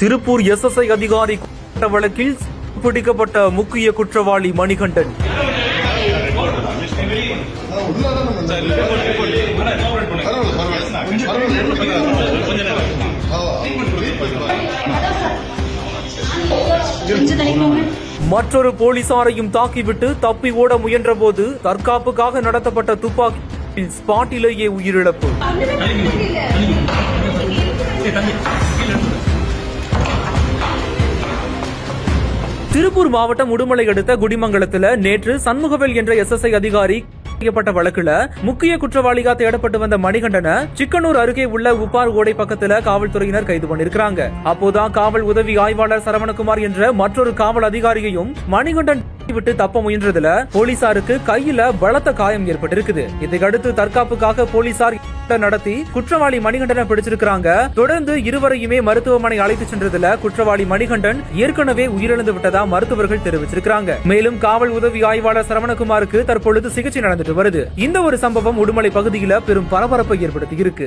Tiruppur SSI அதிகாரி வழக்கில் பிடிக்கப்பட்ட முக்கிய குற்றவாளி மணிகண்டன். மற்றொரு போலீசாரையும் தாக்கிவிட்டு தப்பி ஓட முயன்றபோது தற்காப்புக்காக நடத்தப்பட்ட துப்பாக்கி ஸ்பாட்டிலேயே உயிரிழப்பு. திருப்பூர் மாவட்டம் உடுமலை அடுத்த குடிமங்கலத்துல நேற்று சண்முகவேல் என்ற எஸ்எஸ்ஐ அதிகாரி செய்யப்பட்ட வழக்குல முக்கிய குற்றவாளிகா தேடப்பட்டு வந்த மணிகண்டனை சிக்கனூர் அருகே உள்ள உப்பார் ஓடை பக்கத்துல காவல்துறையினர் கைது பண்ணிருக்காங்க அப்போதான் காவல் உதவி ஆய்வாளர் சரவணகுமார் என்ற மற்றொரு காவல் அதிகாரியையும் மணிகண்டன் விட்டு தப்ப முயன்றதுல போலீசாருக்கு கையில பலத்த காயம் ஏற்பட்டிருக்குது. இதையடுத்து தற்காப்புக்காக போலீசார் நடத்தி குற்றவாளி மணிகண்டனை பிடிச்சிருக்காங்க தொடர்ந்து இருவரையுமே மருத்துவமனை அழைத்து சென்றதுல குற்றவாளி மணிகண்டன் ஏற்கனவே உயிரிழந்து விட்டதா மருத்துவர்கள் தெரிவிச்சிருக்காங்க மேலும் காவல் உதவி ஆய்வாளர் சரவணகுமாருக்கு தற்பொழுது சிகிச்சை நடந்துட்டு வருது. இந்த ஒரு சம்பவம் உடுமலை பகுதியில பெரும் பரபரப்பை ஏற்படுத்தி இருக்கு.